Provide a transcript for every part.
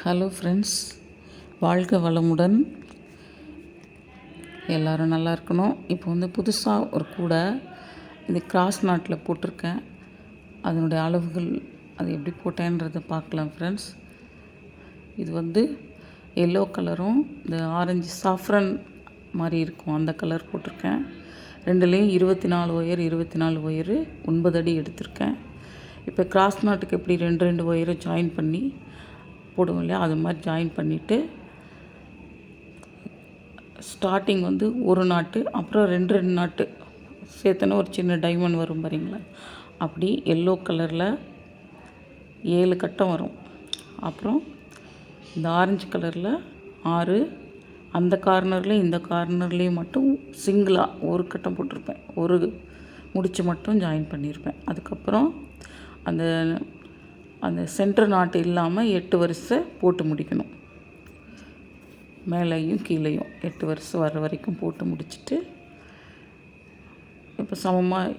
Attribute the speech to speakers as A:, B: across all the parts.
A: Hello friends வாழ்க வளமுடன். எல்லோரும் நல்லா இருக்கணும். இப்போ வந்து புதுசாக ஒரு கூடை இது கிராஸ் நாட்டில் போட்டிருக்கேன். அதனுடைய அளவுகள் அது எப்படி போட்டேன்றதை பார்க்கலாம் ஃப்ரெண்ட்ஸ் இது வந்து எல்லோ கலரும் இந்த ஆரஞ்சு சாஃப்ரன் மாதிரி இருக்கும். அந்த கலர் போட்டிருக்கேன். ரெண்டுலேயும் இருபத்தி நாலு ஒயர் இருபத்தி நாலு ஒயரு ஒன்பது அடி எடுத்திருக்கேன். இப்போ கிராஸ் நாட்டுக்கு எப்படி ரெண்டு ரெண்டு ஒயரை ஜாயின் பண்ணி போடுவோம் இல்லையா? அது மாதிரி ஜாயின் பண்ணிவிட்டு ஸ்டார்டிங் வந்து ஒரு நாட்டு அப்புறம் ரெண்டு ரெண்டு நாட்டு சேர்த்தனா ஒரு சின்ன டைமண்ட் வரும் பாருங்களா அப்படி எல்லோ கலரில் ஏழு கட்டம் வரும். அப்புறம் இந்த ஆரஞ்சு கலரில் ஆறு அந்த கார்னர்லேயும் இந்த கார்னர்லேயும் மட்டும் சிங்கிளாக ஒரு கட்டம் போட்டிருப்பேன். ஒரு முடிச்சு மட்டும் ஜாயின் பண்ணியிருப்பேன். அதுக்கப்புறம் அந்த அந்த சென்டர் நாட்டு இல்லாமல் எட்டு வரிசை போட்டு முடிக்கணும். மேலேயும் கீழேயும் எட்டு வருஷம் வர வரைக்கும் போட்டு முடிச்சுட்டு இப்போ சமமாக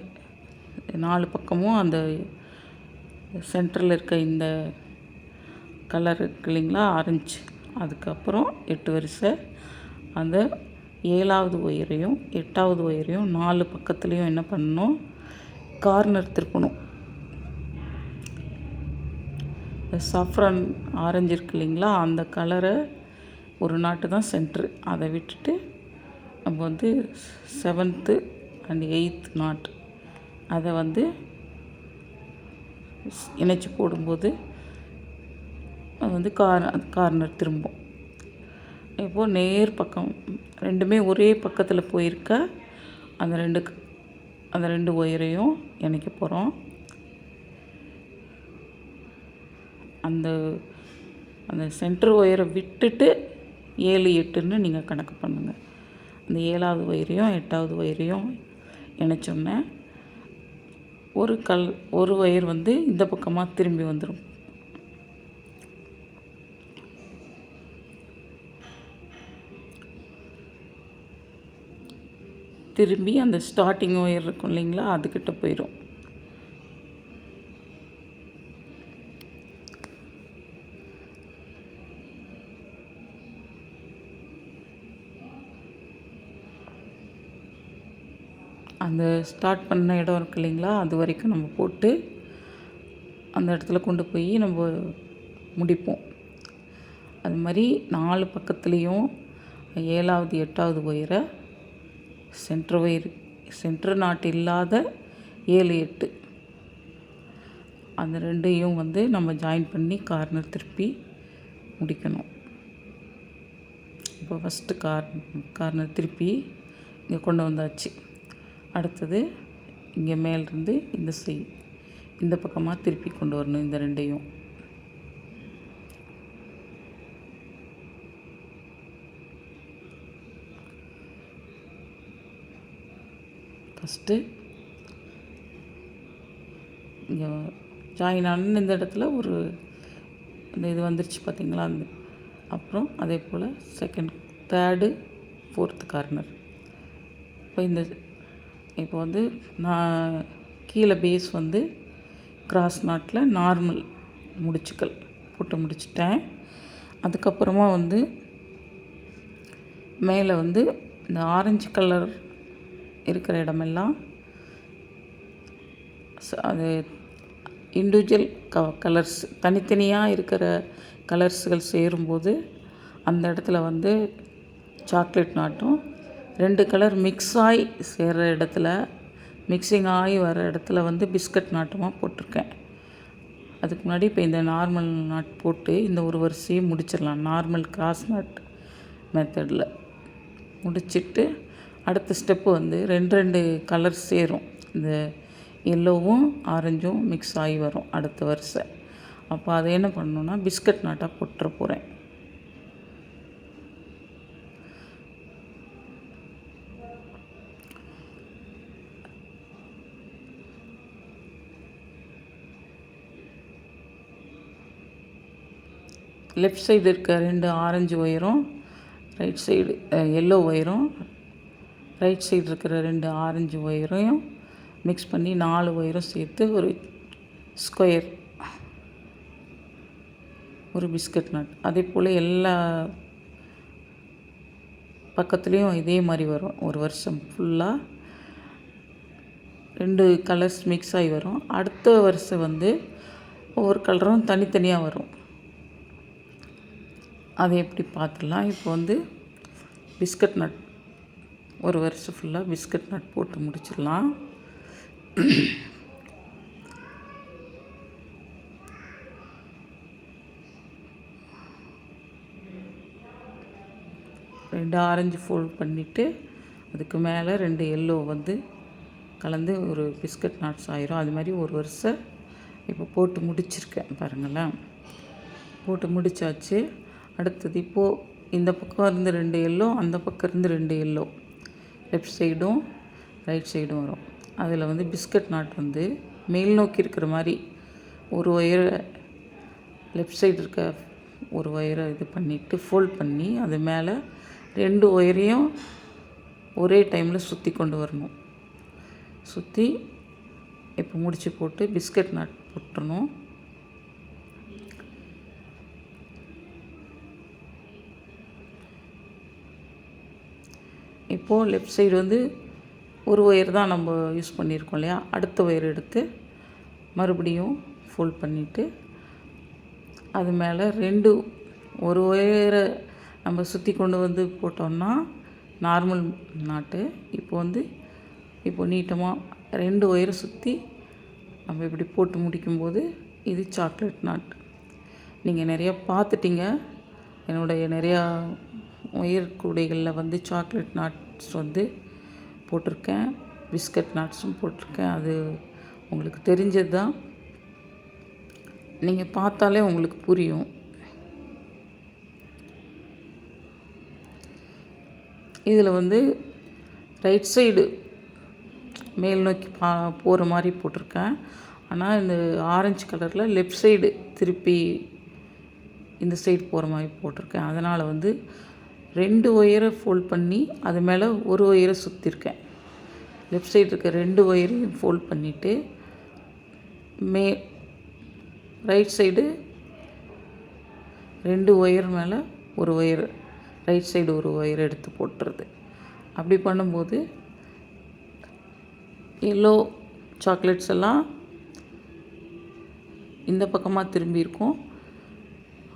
A: நாலு பக்கமும் அந்த சென்டரில் இருக்க இந்த கலர் இருக்கு இல்லைங்களா ஆரஞ்சு. அதுக்கப்புறம் எட்டு வரிசை. அந்த ஏழாவது ஒயரையும் எட்டாவது ஒயரையும் நாலு பக்கத்துலேயும் என்ன பண்ணணும்? கார்னர் திருப்பணும். சஃப்ரான் ஆரஞ்சு இருக்கு இல்லைங்களா அந்த கலரை ஒரு நாட்டு தான் சென்ட்ரு அதை விட்டுட்டு நம்ம வந்து செவன்த்து அண்ட் எயித் நாட் அதை வந்து இணைச்சி போடும்போது அது வந்து கார் கார்னர் திரும்பும். இப்போது நேர் பக்கம் ரெண்டுமே ஒரே பக்கத்தில் போயிருக்க அந்த ரெண்டு அந்த ரெண்டு ஒயரையும் இணைக்க போகிறோம் அந்த அந்த சென்ட்ரு ஒயரை விட்டுட்டு ஏழு எட்டுன்னு நீங்கள் கணக்கு பண்ணுங்கள் அந்த ஏழாவது ஒயரையும் எட்டாவது ஒயரையும் இணைச்சோன்னே ஒரு கல் ஒரு ஒயர் வந்து இந்த பக்கமாக திரும்பி வந்துடும் திரும்பி அந்த ஸ்டார்டிங் ஒயர் இருக்கும் இல்லைங்களா அதுக்கிட்ட போயிடும் அந்த ஸ்டார்ட் பண்ண இடம் இருக்கு இல்லைங்களா? அது வரைக்கும் நம்ம போட்டு அந்த இடத்துல கொண்டு போய் நம்ம முடிப்போம். அது மாதிரி நாலு பக்கத்துலேயும் ஏழாவது எட்டாவது ஒயரை சென்ட்ரு ஒயர் சென்ட்ரு நாட்டு இல்லாத ஏழு எட்டு. அந்த ரெண்டையும் வந்து நம்ம ஜாயின் பண்ணி கார்னர் திருப்பி முடிக்கணும். இப்போ ஃபஸ்ட்டு கார் கார்னர் திருப்பி இங்கே கொண்டு வந்தாச்சு. அடுத்தது இங்கே மேலிருந்து இந்த செய் இந்த பக்கமாக திருப்பி கொண்டு வரணும் இந்த ரெண்டையும். ஃபஸ்ட்டு இங்கே ஜாயின் ஆன இந்த இடத்துல ஒரு இந்த இது வந்துருச்சு பார்த்தீங்களா? அந்த அப்புறம் அதே போல் செகண்ட் தேர்டு ஃபோர்த்து கார்னர் இப்போ இந்த இப்போ வந்து நான் கீழே பேஸ் வந்து கிராஸ் நாட்டில் நார்மல் முடிச்சுக்கள் போட்டு முடிச்சிட்டேன். அதுக்கப்புறமா வந்து மேலே வந்து இந்த ஆரஞ்சு கலர் இருக்கிற இடமெல்லாம் அது இண்டிவிஜுவல் க கலர்ஸ் தனித்தனியாக இருக்கிற கலர்ஸுகள் சேரும்போது அந்த இடத்துல வந்து சாக்லேட் நாட்டும் ரெண்டு கலர் மிக்ஸ் ஆகி சேர்கிற இடத்துல மிக்சிங் ஆகி வர இடத்துல வந்து பிஸ்கட் நாட்டமாக போட்டிருக்கேன். அதுக்கு முன்னாடி இப்போ இந்த நார்மல் நாட் போட்டு இந்த ஒரு வரிசையை முடிச்சிடலாம். நார்மல் கிராஸ் நாட் மெத்தடில் முடிச்சிட்டு அடுத்த ஸ்டெப்பு வந்து ரெண்டு ரெண்டு கலர் சேரும். இந்த எல்லோவும் ஆரஞ்சும் மிக்ஸ் ஆகி வரும் அடுத்த வரிசை. அப்போ அதை என்ன பண்ணணுன்னா பிஸ்கட் நாட்டாக போட்டுற போகிறேன் லெஃப்ட் சைடு இருக்க ரெண்டு ஆரஞ்சு ஒயரும் ரைட் சைடு எல்லோ ஒயரும் ரைட் சைடு இருக்கிற ரெண்டு ஆரஞ்சு ஒயரையும் மிக்ஸ் பண்ணி நாலு ஒயரும் சேர்த்து ஒரு ஸ்கொயர் ஒரு பிஸ்கட் நட் அதே போல் எல்லா பக்கத்துலேயும் இதே மாதிரி வரும். ஒரு வருஷம் ஃபுல்லாக ரெண்டு கலர்ஸ் மிக்ஸ் ஆகி வரும். அடுத்த வருஷம் வந்து ஒவ்வொரு கலரும் தனித்தனியாக வரும். அதை எப்படி பார்த்துடலாம்? இப்போ வந்து பிஸ்கட் நட் ஒரு வருஷம் ஃபுல்லாக பிஸ்கட் நட் போட்டு முடிச்சிடலாம். ரெண்டு ஆரஞ்சு ஃபோல்ட் பண்ணிவிட்டு அதுக்கு மேலே ரெண்டு எல்லோ வந்து கலந்து ஒரு பிஸ்கட் நாட்ஸ் ஆயிரும். அது மாதிரி ஒரு வருஷம் இப்போ போட்டு முடிச்சிருக்கேன் பாருங்களேன். போட்டு முடிச்சாச்சு. அடுத்தது இப்போது இந்த பக்கம் இருந்து ரெண்டு எல்லோ அந்த பக்கம் இருந்து ரெண்டு எல்லோ லெஃப்ட் சைடும் ரைட் சைடும் வரும். அதில் வந்து பிஸ்கட் நாட் வந்து மேல் நோக்கி இருக்கிற மாதிரி ஒரு ஒயரை லெஃப்ட் சைடு இருக்க ஒரு ஒயரை இது பண்ணிவிட்டு ஃபோல்ட் பண்ணி அது மேலே ரெண்டு ஒயரையும் ஒரே டைமில் சுற்றி கொண்டு வரணும். சுற்றி இப்போ முடிச்சு போட்டு பிஸ்கட் நட் போட்டுறணும். இப்போது லெஃப்ட் சைடு வந்து ஒரு ஒயர் தான் நம்ம யூஸ் பண்ணியிருக்கோம் இல்லையா? அடுத்த ஒயர் எடுத்து மறுபடியும் ஃபோல்ட் பண்ணிவிட்டு அது மேலே ரெண்டு ஒரு ஒயரை நம்ம சுற்றி கொண்டு வந்து போட்டோம்னா நார்மல் நாட்டு. இப்போ வந்து இப்போ நீட்டமாக ரெண்டு ஒயரை சுற்றி நம்ம இப்படி போட்டு முடிக்கும்போது இது சாக்லேட் நாட் நீங்கள் நிறையா பார்த்துட்டிங்க. என்னுடைய நிறையா உயர் கூடைகளில் வந்து சாக்லேட் நாட்ஸ் வந்து போட்டிருக்கேன் பிஸ்கட் நாட்ஸும் போட்டிருக்கேன். அது உங்களுக்கு தெரிஞ்சது தான். நீங்கள் பார்த்தாலே உங்களுக்கு புரியும். இதில் வந்து ரைட் சைடு மேல் நோக்கி பா போகிற மாதிரி போட்டிருக்கேன். ஆனால் இந்த ஆரஞ்சு கலரில் லெஃப்ட் சைடு திருப்பி இந்த சைடு போகிற மாதிரி போட்டிருக்கேன். அதனால் வந்து ரெண்டு ஒயரை ஃபோல்ட் பண்ணி அது மேலே ஒரு ஒயரை சுற்றிருக்கேன் லெஃப்ட் சைடு இருக்க ரெண்டு ஒயரையும் ஃபோல்ட் பண்ணிவிட்டு மே ரைட் சைடு ரெண்டு ஒயர் மேலே ஒரு ஒயர் ரைட் சைடு ஒரு ஒயர் எடுத்து போட்டுறது அப்படி பண்ணும்போது எல்லோ சாக்லேட்ஸ் எல்லாம் இந்த பக்கமாக திரும்பி இருக்கும்.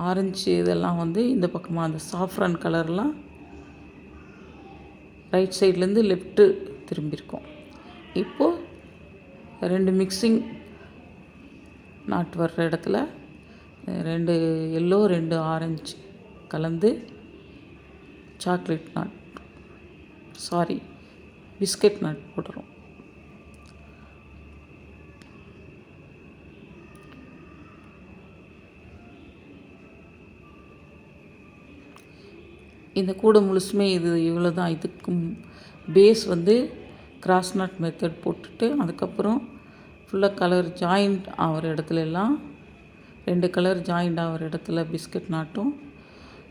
A: ஆரஞ்சு இதெல்லாம் வந்து இந்த பக்கமாக அந்த சாஃப்ரான் கலர்லாம் ரைட் சைட்லேருந்து லெஃப்ட்டு திரும்பியிருக்கும். இப்போது ரெண்டு மிக்சிங் நாட் வர்ற இடத்துல ரெண்டு எல்லோ ரெண்டு ஆரஞ்சு கலந்து chocolate knot sorry biscuit knot போடுறோம் இந்த கூடை முழுசுமே இது இவ்வளோ தான் இதுக்கும் பேஸ் வந்து கிராஸ் நாட் மெத்தட் போட்டுட்டு அதுக்கப்புறம் ஃபுல்லாக கலர் ஜாயிண்ட் ஆகிற இடத்துல எல்லாம் ரெண்டு கலர் ஜாயிண்ட் ஆகிற இடத்துல பிஸ்கட் நாட்டும்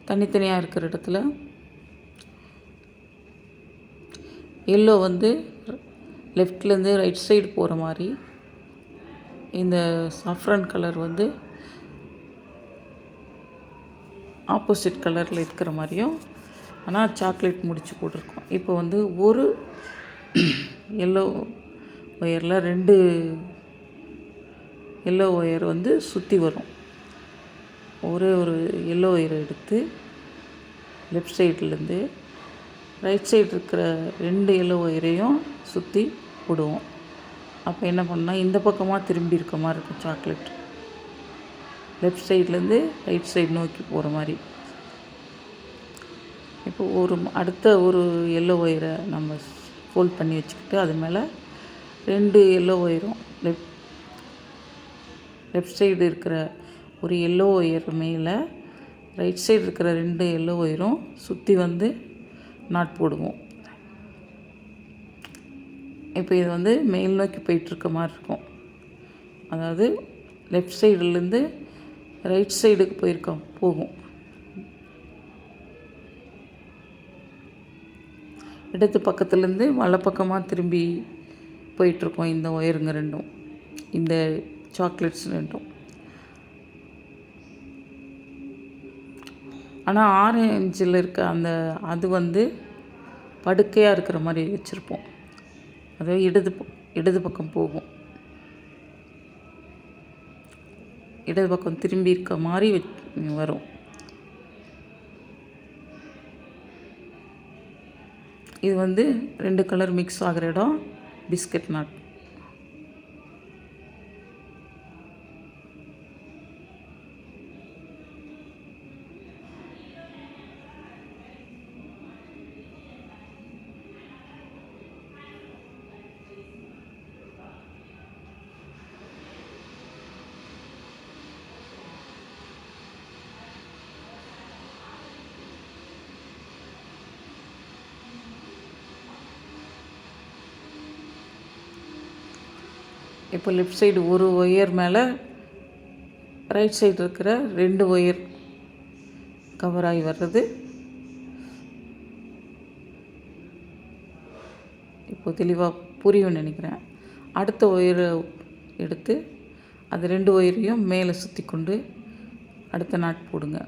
A: தனித்தனியாக இருக்கிற இடத்துல எல்லோ வந்து லெஃப்ட்லேருந்து ரைட் சைடு போகிற மாதிரி இந்த சாஃப்ரான் கலர் வந்து ஆப்போசிட் கலரில் இருக்கிற மாதிரியும் ஆனால் சாக்லேட் முடிச்சு போட்டிருக்கோம். இப்போ வந்து ஒரு எல்லோ ஒயரில் ரெண்டு எல்லோ ஒயர் வந்து சுற்றி வரும். ஒரே ஒரு எல்லோ ஒயர் எடுத்து லெஃப்ட் சைட்லேருந்து ரைட் சைடு இருக்கிற ரெண்டு எல்லோ ஒயரையும் சுற்றி விடுவோம். அப்போ என்ன பண்ணால் இந்த பக்கமாக திரும்பி இருக்க மாதிரி இருக்கும் சாக்லேட் லெஃப்ட் சைட்லேருந்து ரைட் சைடு நோக்கி போகிற மாதிரி. இப்போ ஒரு அடுத்த ஒரு எல்லோ ஒயரை நம்ம ஃபோல்ட் பண்ணி வச்சுக்கிட்டு அது மேலே ரெண்டு எல்லோ ஒயரும் லெஃப்ட் லெஃப்ட் சைடு இருக்கிற ஒரு எல்லோ ஒயர் மேலே ரைட் சைடு இருக்கிற ரெண்டு எல்லோ ஒயரும் சுற்றி வந்து நாட் போடுவோம். இப்போ இது வந்து மேல் நோக்கி போயிட்டுருக்க மாதிரி இருக்கும். அதாவது லெஃப்ட் சைடுலேருந்து ரைட் சைடுக்கு போயிருக்கோம் போகும். இடது பக்கத்துலேருந்து வலப்பக்கமாக திரும்பி போயிட்டுருக்கோம் இந்த ஒயருங்க ரெண்டும். இந்த சாக்லேட்ஸ் ரெண்டும். ஆனால் ஆரஞ்சில் இருக்க அந்த அது வந்து படுக்கையாக இருக்கிற மாதிரி வச்சுருப்போம். அது இடது ப- இடது பக்கம் போகும். இடது பக்கம் திரும்பி இருக்க மாதிரி வரும். இது வந்து ரெண்டு கலர் மிக்ஸ் ஆகிற இடம். Biscuit knot. இப்போ லெஃப்ட் சைடு ஒரு ஒயர் மேலே ரைட் சைடு இருக்கிற ரெண்டு ஒயர் கவர் ஆகி வர்றது. இப்போ தெளிவாக புரியும் நினைக்கிறேன். அடுத்த ஒயரை எடுத்து அது ரெண்டு ஒயரையும் மேலே சுற்றி கொண்டு அடுத்த நாட் போடுங்க.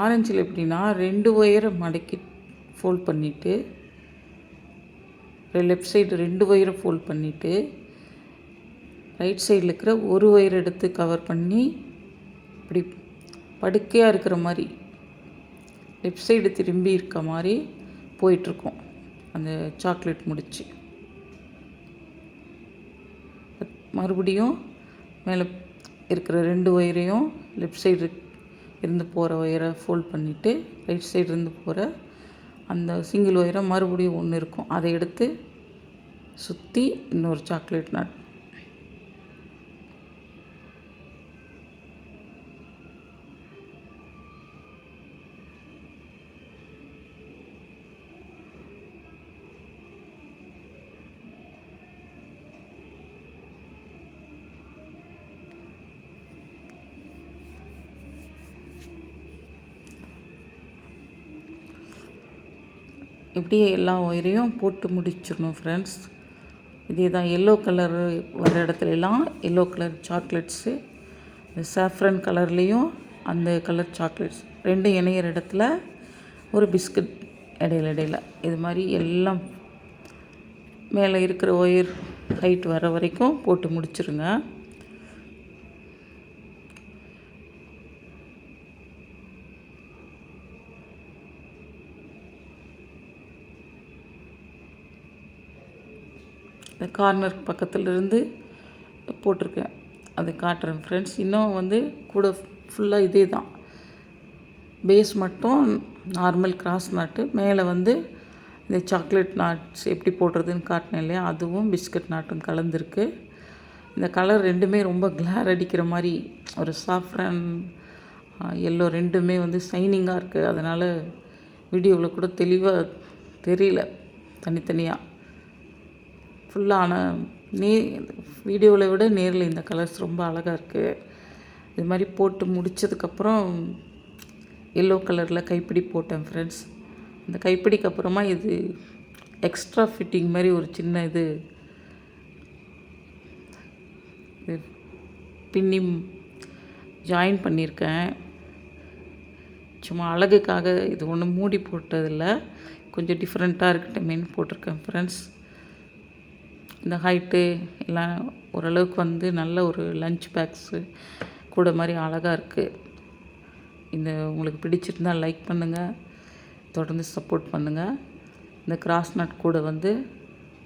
A: ஆரஞ்சில் எப்படின்னா ரெண்டு ஒயரை மடக்கி ஃபோல்ட் பண்ணிவிட்டு லெஃப்ட் சைடு ரெண்டு ஒயரை ஃபோல்ட் பண்ணிவிட்டு ரைட் சைடில் இருக்கிற ஒரு ஒயர் எடுத்து கவர் பண்ணி இப்படி படுக்கையாக இருக்கிற மாதிரி லெஃப்ட் சைடு திரும்பி இருக்க மாதிரி போயிட்டுருக்கோம். அந்த சாக்லேட் முடிச்சு. மறுபடியும் மேலே இருக்கிற ரெண்டு ஒயரையும் லெஃப்ட் சைடு இருந்து போகிற ஒயரை ஃபோல்ட் பண்ணிவிட்டு ரைட் சைடு இருந்து போகிற அந்த சிங்கிள் ஒயரை மறுபடியும் ஒன்று இருக்கும். அதை எடுத்து சுற்றி இன்னொரு சாக்லேட் நட் இப்படியே எல்லா ஒயரையும் போட்டு முடிச்சிடணும் ஃப்ரெண்ட்ஸ் இதே தான் எல்லோ கலர் வர இடத்துலலாம் எல்லோ கலர் சாக்லேட்ஸு இந்த சாஃப்ரன் கலர்லேயும் அந்த கலர் சாக்லேட்ஸ் ரெண்டும் இணையிற இடத்துல ஒரு பிஸ்கட் இடையில இடையில. இது மாதிரி எல்லாம் மேலே இருக்கிற ஒயர் ஹைட் வர வரைக்கும் போட்டு முடிச்சிருங்க. இந்த கார்னர் பக்கத்துலேருந்து போட்டிருக்கேன். அதை காட்டுறேன் ஃப்ரெண்ட்ஸ் இன்னும் வந்து கூட ஃபுல்லாக இதே தான் பேஸ் மட்டும் நார்மல் கிராஸ் நாட்டு மேலே வந்து இந்த சாக்லேட் நாட்ஸ் எப்படி போடுறதுன்னு காட்டினேன் இல்லையா? அதுவும் பிஸ்கட் நாட்டும் கலந்துருக்கு. இந்த கலர் ரெண்டுமே ரொம்ப கிளார் அடிக்கிற மாதிரி ஒரு சாஃப்ரன் எல்லோ ரெண்டுமே வந்து சைனிங்காக இருக்குது அதனால் வீடியோவில் கூட தெளிவாக தெரியல. தனித்தனியாக ஃபுல்லான நே வீடியோவில் விட நேரில் இந்த கலர்ஸ் ரொம்ப அழகாக இருக்குது இது மாதிரி போட்டு முடித்ததுக்கப்புறம் எல்லோ கலரில் கைப்பிடி போட்டேன் ஃப்ரெண்ட்ஸ் இந்த கைப்பிடிக்கு அப்புறமா இது எக்ஸ்ட்ரா ஃபிட்டிங் மாதிரி ஒரு சின்ன இது பின்னி ஜாயின் பண்ணியிருக்கேன் சும்மா அழகுக்காக இது ஒன்றும் மூடி போட்டதில்லை. கொஞ்சம் டிஃப்ரெண்ட்டாக இருக்கட்டுமேன்னு போட்டிருக்கேன் ஃப்ரெண்ட்ஸ் இந்த ஹைட்டு எல்லாம் ஓரளவுக்கு வந்து நல்ல ஒரு லஞ்ச் பேக்ஸு கூட மாதிரி அழகாக இருக்குது இந்த உங்களுக்கு பிடிச்சிருந்தா லைக் பண்ணுங்கள் தொடர்ந்து சப்போர்ட் பண்ணுங்கள் இந்த கிராஸ் நட் கூட வந்து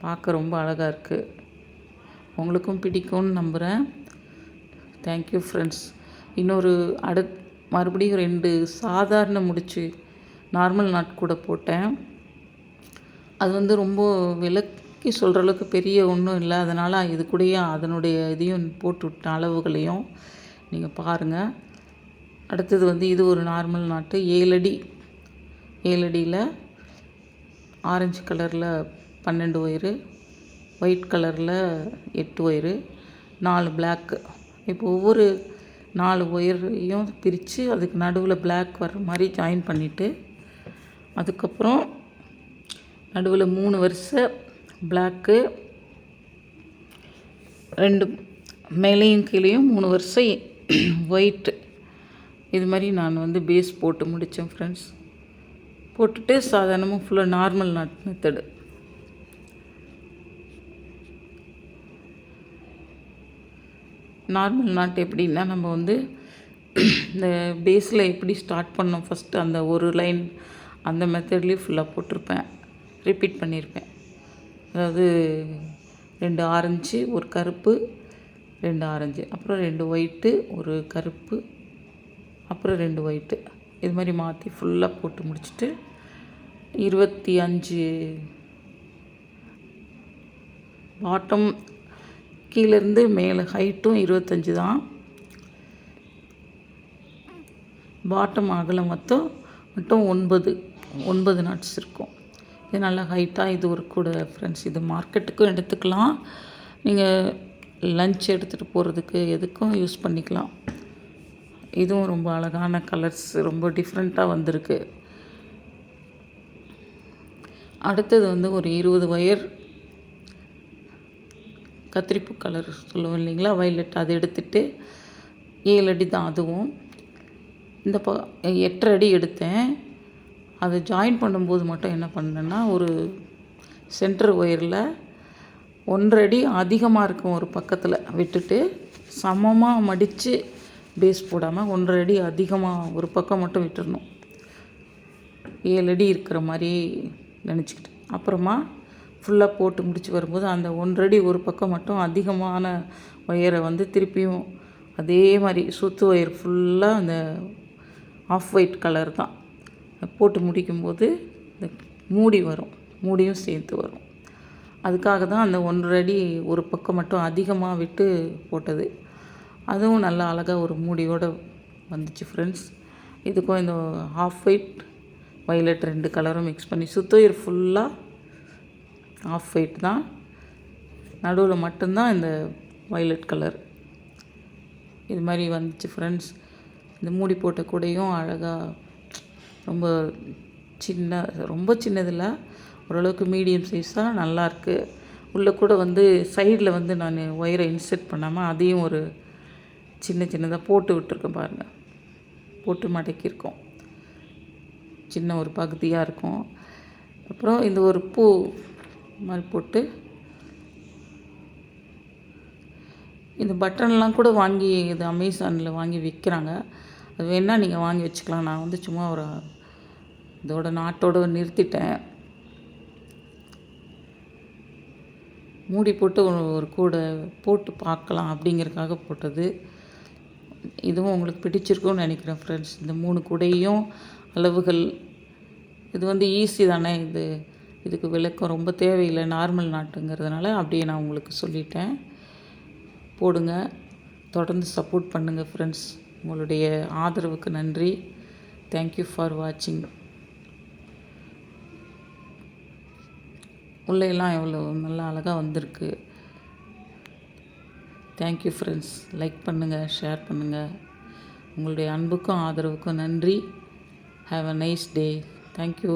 A: பார்க்க ரொம்ப அழகாக இருக்குது உங்களுக்கும் பிடிக்கும்னு நம்புகிறேன் தேங்க்யூ ஃப்ரெண்ட்ஸ் இன்னொரு அடுத் மறுபடியும் ரெண்டு சாதாரண முடிச்சு நார்மல் நாட் கூட போட்டேன். அது வந்து ரொம்ப விளக்கி சொல்கிற அளவுக்கு பெரிய ஒன்றும் இல்லை. அதனால் இது கூடயே அதனுடைய இதையும் போட்டு விட்ட அளவுகளையும் நீங்கள் பாருங்கள் அடுத்தது வந்து இது ஒரு நார்மல் நாட்டு ஏழடி ஏழடியில் ஆரஞ்சு கலரில் பன்னெண்டு ஒயரு ஒயிட் கலரில் எட்டு ஒயரு நாலு பிளாக்கு இப்போ ஒவ்வொரு நாலு ஒயரையும் பிரித்து அதுக்கு நடுவில் பிளாக் வர்ற மாதிரி ஜாயின் பண்ணிவிட்டு அதுக்கப்புறம் நடுவில் மூணு வருஷம் பிளாக்கு. ரெண்டு மேலேயும் கீழேயும் மூணு வருஷம் ஒயிட்டு இது மாதிரி நான் வந்து பேஸ் போட்டு முடித்தேன் ஃப்ரெண்ட்ஸ் போட்டுட்டு சாதாரணமாக ஃபுல்லாக normal knot method normal knot எப்படின்னா நம்ம வந்து இந்த பேஸில் எப்படி ஸ்டார்ட் பண்ணோம் ஃபஸ்ட்டு அந்த ஒரு லைன் அந்த மெத்தட்லேயும் ஃபுல்லாக போட்டிருப்பேன். ரிப்பீட் பண்ணியிருப்பேன் அதாவது ரெண்டு ஆரஞ்சு ஒரு கருப்பு ரெண்டு ஆரஞ்சு. அப்புறம் ரெண்டு ஒயிட்டு ஒரு கருப்பு அப்புறம் ரெண்டு ஒயிட்டு இது மாதிரி மாற்றி ஃபுல்லாக போட்டு முடிச்சுட்டு இருபத்தி அஞ்சு பாட்டம் கீழேருந்து மேலே ஹைட்டும் இருபத்தஞ்சி தான். பாட்டம் அகலம் மொத்தம் மட்டும் ஒன்பது ஒன்பது நாட்ஸ் இருக்கும். இது நல்லா ஹைட்டாக இது ஒரு கூட ஃப்ரெண்ட்ஸ் இது மார்க்கெட்டுக்கும் எடுத்துக்கலாம். நீங்கள் லஞ்ச் எடுத்துகிட்டு போகிறதுக்கு எதுக்கும் யூஸ் பண்ணிக்கலாம். இதுவும் ரொம்ப அழகான கலர்ஸ் ரொம்ப டிஃப்ரெண்ட்டாக வந்திருக்கு. அடுத்தது வந்து ஒரு இருபது ஒயர் கத்திரிப்பூ கலர் சொல்லுவோம் இல்லைங்களா? வயலட் அதை எடுத்துகிட்டு ஏழு அடி தான் அதுவும். இந்த ப எட்டரை அடி எடுத்தேன். அதை ஜாயின் பண்ணும்போது மட்டும் என்ன பண்ணேன்னா ஒரு சென்டர் ஒயரில் ஒன்றடி அடி அதிகமாக இருக்கும் ஒரு பக்கத்தில் விட்டுட்டு சமமாக மடித்து பேஸ் போடாமல் ஒன்றரை அடி அதிகமாக ஒரு பக்கம் மட்டும் விட்டுறணும். ஏழு அடி இருக்கிற மாதிரி நினச்சிக்கிட்டு. அப்புறமா ஃபுல்லாக போட்டு முடிச்சு வரும்போது அந்த ஒன்றடி ஒரு பக்கம் மட்டும் அதிகமான ஒயரை வந்து திருப்பியும் அதே மாதிரி சுத்து ஒயர் ஃபுல்லாக அந்த ஆஃப் ஒயிட் கலர் தான். போட்டு முடிக்கும்போது இந்த மூடி வரும். மூடியும் சேர்த்து வரும். அதுக்காக தான் அந்த ஒன்றரை அடி ஒரு பக்கம் மட்டும் அதிகமாக விட்டு போட்டது. அதுவும் நல்லா அழகாக ஒரு மூடியோடு வந்துச்சு ஃப்ரெண்ட்ஸ் இதுக்கும் இந்த ஆஃப் ஒயிட் வயலட் ரெண்டு கலரும் மிக்ஸ் பண்ணி சுத்தொயர் ஃபுல்லாக ஆஃப் ஒயிட் தான். நடுவில் மட்டும்தான் இந்த வயலட் கலர் இது மாதிரி வந்துச்சு ஃப்ரெண்ட்ஸ் இந்த மூடி போட்ட கூடையும் அழகாக ரொம்ப சின்ன ரொம்ப சின்னதில்லை. ஓரளவுக்கு மீடியம் சைஸாக நல்லாயிருக்கு உள்ளே கூட வந்து சைடில் வந்து நான் ஒயரை இன்செர்ட் பண்ணாமல் அதையும் ஒரு சின்ன சின்னதாக போட்டு விட்டுருக்கேன் பாருங்கள் போட்டு மடக்கியிருக்கோம். சின்ன ஒரு பகுதியாக இருக்கும். அப்புறம் இந்த ஒரு பூ மாதிரி போட்டு இந்த பட்டன்லாம் கூட வாங்கி இது அமேசானில் வாங்கி விற்கிறாங்க அது வேணால் நீங்கள் வாங்கி வச்சுக்கலாம். நான் வந்து சும்மா ஒரு இதோட நாட்டோட நிறுத்திட்டேன். மூடி போட்டு ஒரு கூடை போட்டு பார்க்கலாம் அப்படிங்கிறதுக்காக போட்டது. இதுவும் உங்களுக்கு பிடிச்சிருக்கும்னு நினைக்கிறேன் ஃப்ரெண்ட்ஸ் இந்த மூணு கூடையும் அளவுகள் இது வந்து ஈஸி தானே? இது இதுக்கு விளக்கம் ரொம்ப தேவையில்லை. நார்மல் நாட்டுங்கிறதுனால அப்படியே நான் உங்களுக்கு சொல்லிட்டேன். போடுங்க. தொடர்ந்து சப்போர்ட் பண்ணுங்கள் ஃப்ரெண்ட்ஸ் உங்களுடைய ஆதரவுக்கு நன்றி. தேங்க்யூ ஃபார் வாட்சிங் உள்ளேலாம் எவ்வளோ நல்லா அழகாக வந்திருக்கு. தேங்க்யூ ஃப்ரெண்ட்ஸ் லைக் பண்ணுங்கள் ஷேர் பண்ணுங்கள் உங்களுடைய அன்புக்கும் ஆதரவுக்கும் நன்றி. Have a nice day thank you